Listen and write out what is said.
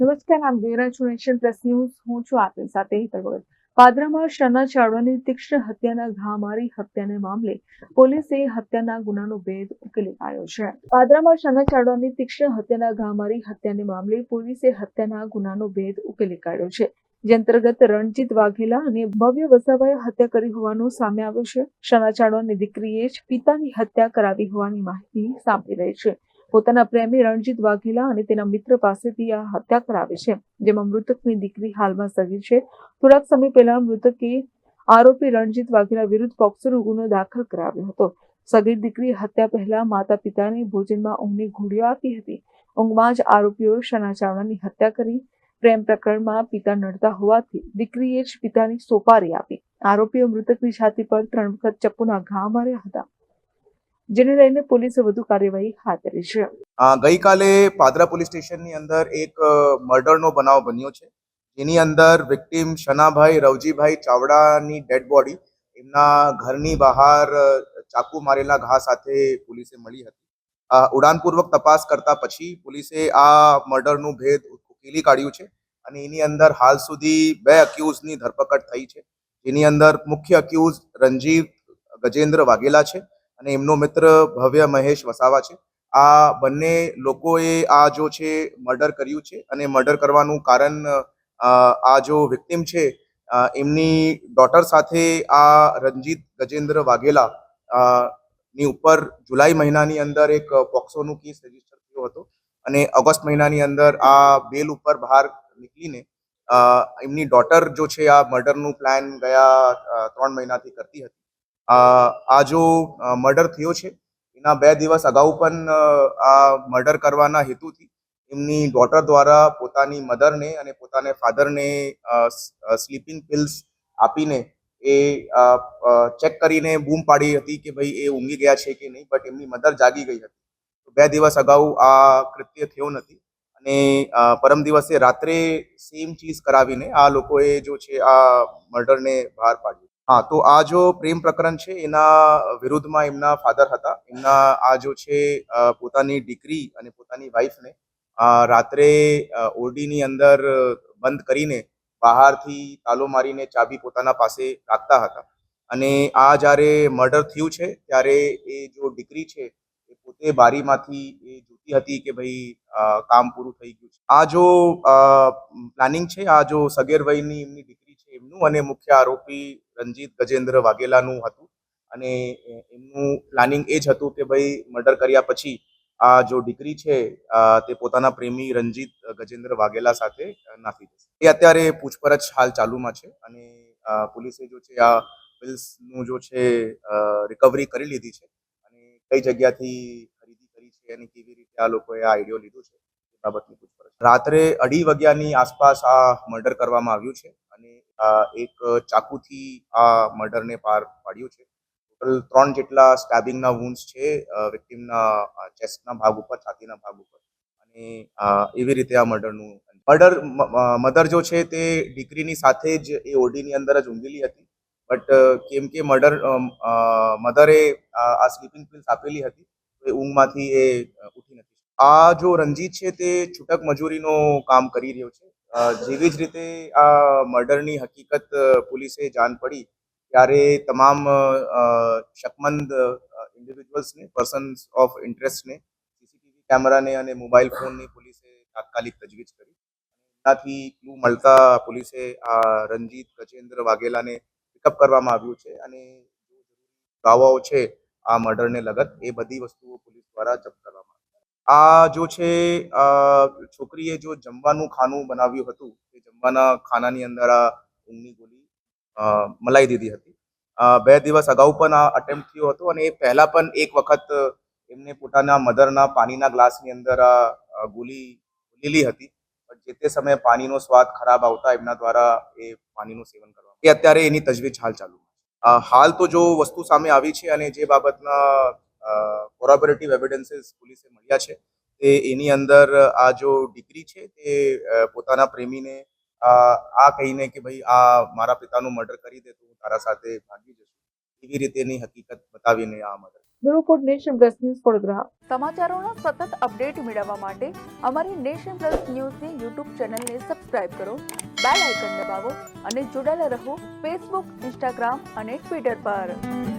નમસ્કાર, આમ જોઈ છું નેશન પ્લસ ન્યૂઝ. હું છું આપની સાથે હિતલ ભગત પાદરામાં શના ચાવડાની તીક્ષ્ણ હત્યાના ઘા મારી હત્યાને મામલે પોલીસે હત્યાના ગુનાનો ભેદ ઉકેલી કાઢ્યો છે. પાદરામાં શના ચાવડાની તીક્ષ્ણ હત્યાના ઘા મારી હત્યાને મામલે પોલીસે હત્યાના ગુનાનો ભેદ ઉકેલી કાઢ્યો છે. જે અંતર્ગત રણજીત વાઘેલા અને ભવ્ય વસાવાએ હત્યા કરી હોવાનું સામે આવ્યું છે. શના ચાવડાની દીકરીએ જ પિતાની હત્યા કરાવી હોવાની માહિતી સાંપડી રહી છે. પોતાના પ્રેમી રણજીત વાઘેલા અને તેના મિત્ર પાસેથી આ હત્યા કરાવે છે, જેમાં મૃતકની દીકરી હાલમાં સગીર છે. થોડાક સમય પહેલા મૃતકે આરોપી રણજીત વાઘેલા વિરુદ્ધ પોક્સોનો ગુનો દાખલ કરાવ્યો હતો. સગીર દીકરી હત્યા પહેલા માતા પિતાની ભોજનમાં ઊંઘની ઘોડીઓ આપી હતી. ઊંઘમાં જ આરોપીઓ શના ચાવડાની હત્યા કરી, પ્રેમ પ્રકરણમાં પિતા નડતા હોવાથી દીકરીએ જ પિતાની સોપારી આપી. આરોપીઓ મૃતકની છાતી પર ત્રણ વખત ચપ્પુના ઘા માર્યા હતા. જેને લઈને પોલીસે વધુ કાર્યવાહી હાથ ધરી છે. ગઈકાલે પાદરા પોલીસ સ્ટેશનની અંદર એક મર્ડરનો બનાવ બન્યો છે. જેની અંદર વિક્ટીમ શનાભાઈ, રવજીભાઈ ચાવડાની ડેડ બોડી એમના ઘરની બહાર ચાકુ મારેલા ઘા સાથે પોલીસે મળી હતી. ઉડાનપૂર્વક તપાસ કરતા પછી પોલીસે આ મર્ડરનું ભેદ ઉકેલી કાઢ્યું છે અને એની અંદર હાલ સુધી બે અક્યુઝની ધરપકડ થઈ છે. જેની અંદર મુખ્ય અક્યુઝ રંજીવ ગજેન્દ્ર વાઘેલા છે અને એમનો મિત્ર ભવ્ય મહેશ વસાવા છે. આ બંને લોકોએ આ જો છે, મર્ડર કર્યું છે અને મર્ડર કરવાનું કારણ આ જો વિક્ટિમ છે એમની ડોટર સાથે આ રંજીત ગજેન્દ્ર વાઘેલા ની ઉપર જુલાઈ મહિનાની અંદર એક પોક્સોનું કેસ રજિસ્ટર થયો હતો અને ઓગસ્ટ મહિનાની અંદર આ બેલ ઉપર બહાર નીકળીને એમની ડોટર જો છે, આ મર્ડરનું પ્લાન ગયા ત્રણ મહિનાથી કરતી હતી. આ જો મર્ડર થયો છે, એના બે દિવસ અગાઉ પણ આ મર્ડર કરવાના હેતુથી એમની ડોટર દ્વારા પોતાની મધરને અને પોતાને ફાધરને સ્લીપિંગ પિલ્સ આપીને એ ચેક કરીને બૂમ પાડી હતી કે ભાઈ એ ઊંઘી ગયા છે કે નહીં બટ એમની મધર જાગી ગઈ હતી. બે દિવસ અગાઉ આ કૃત્ય થયો નથી અને પરમ દિવસે રાત્રે સેમ ચીઝ કરાવીને આ લોકોએ જો છે આ મર્ડરને બહાર પાડ્યું. હા, તો આ જો પ્રેમ પ્રકરણ છે, એના વિરુદ્ધમાં એમના ફાધર હતા. એમના આ જો છે પોતાની દીકરી અને પોતાની વાઈફને રાત્રે ઓરડીની અંદર બંધ કરીને બહારથી તાલો મારીને ચાબી પોતાના પાસે રાખતા હતા. અને આ જ્યારે મર્ડર થયું છે, ત્યારે એ જો દીકરી છે, એ પોતે બારીમાંથી એ જોતી હતી કે ભાઈ કામ પૂરું થઈ ગયું છે. આ જો પ્લાનિંગ છે, આ જો સગેર વયની એમની દીકરી એમનું અને મુખ્ય આરોપી રંજીત ગજેન્દ્ર વાઘેલાનું હતું. અને એમનું પ્લાનિંગ એ જ હતું કે ભાઈ મર્ડર કર્યા પછી આ જો દીકરી છે તે પોતાના પ્રેમી રંજીત ગજેન્દ્ર વાઘેલા સાથે નાખી દેશે એ અત્યારે પૂછપરછ હાલ ચાલુમાં છે અને પોલીસે જો છે આ બિલ્સનું જો છે રિકવરી કરી લીધી છે અને કઈ જગ્યાથી ખરીદી કરી છે અને કેવી રીતે આ લોકોએ આ આઈડિયો લીધો છે બાબતની પૂછપરછ. રાત્રે અઢી વાગ્યાની આસપાસ આ મર્ડર કરવામાં આવ્યું છે. એક ચાકુથી આ મર્ડરને પાર પાડ્યું છે. ટોટલ ત્રણ જેટલા સ્ટેબિંગના વુન્સ છે વિક્ટિમના ચેસ્ટના ભાગ ઉપર, છાતીના ભાગ ઉપર. અને એવી રીતે આ મર્ડરનું મર્ડર મધર જો છે તે દીકરીની સાથે જ એ ઓડીની અંદર જ ઊંઘેલી હતી. બટ કેમ કે મર્ડર મધરે આ સ્લીપિંગ પિલ્સ આપેલી હતી એ ઊંઘમાંથી એ ઉઠી નથી આ જો રંજીત છે તે છૂટક મજૂરીનો કામ કરી રહ્યો છે. જેવી જ રીતે આ મર્ડરની હકીકત પોલીસે જાણ પડી ત્યારે તમામ શકમંદ ઇન્ડિવિજ્યુઅલ્સને પર્સન્સ ઓફ ઇન્ટરેસ્ટને સીસીટીવી કેમેરાને અને મોબાઈલ ફોનની પોલીસે તાત્કાલિક તજવીજ કરી. એનાથી ક્લુ મળતા પોલીસે આ રંજીત, ગજેન્દ્ર વાઘેલાને પિકઅપ કરવામાં આવ્યું છે અને દાવાઓ છે આ મર્ડરને લગત, એ બધી વસ્તુઓ પોલીસ દ્વારા જપ્ત કરવામાં આ જો છે છોકરીએ જો જમવાનું ખાનું બનાવ્યું હતું, એ જમવાના ખાનાની અંદર આ ઊંઘની ગોળી મલાઈ દીધી હતી. બે દિવસ અગાઉ પણ આ અટેમ્પ્ટ થયો હતો અને એ પહેલા પણ એક વખત એમને પોતાના મધરના પાણીના ગ્લાસની અંદર આ ગોલી લીલી હતી. પણ જે તે સમયે પાણીનો સ્વાદ ખરાબ આવતા એમના દ્વારા એ પાણીનું સેવન કરવા એ અત્યારે એની તજવીજ હાલ ચાલુ હાલ તો જો વસ્તુ સામે આવી છે અને જે બાબતના કોરોબરેટિવ એવિડન્સીસ પોલીસે મળ્યા છે. તે એની અંદર આ જો દીકરી છે તે પોતાના પ્રેમીને આ કહીને કે ભાઈ આ મારા પિતાનું મર્ડર કરી દે તો હું તારા સાથે ભાગી જશું એવી રીતેની હકીકત બતાવીને આ murder bureau nation plus news Vadodara. સમાચારોના સતત અપડેટ મેળવવા માટે અમારી નેશન પ્લસ ન્યૂઝની યુટ્યુબ ચેનલને સબસ્ક્રાઇબ કરો બેલ આઇકન દબાવો અને જોડાયેલા રહો ફેસબુક ઇન્સ્ટાગ્રામ અને ટ્વિટર પર.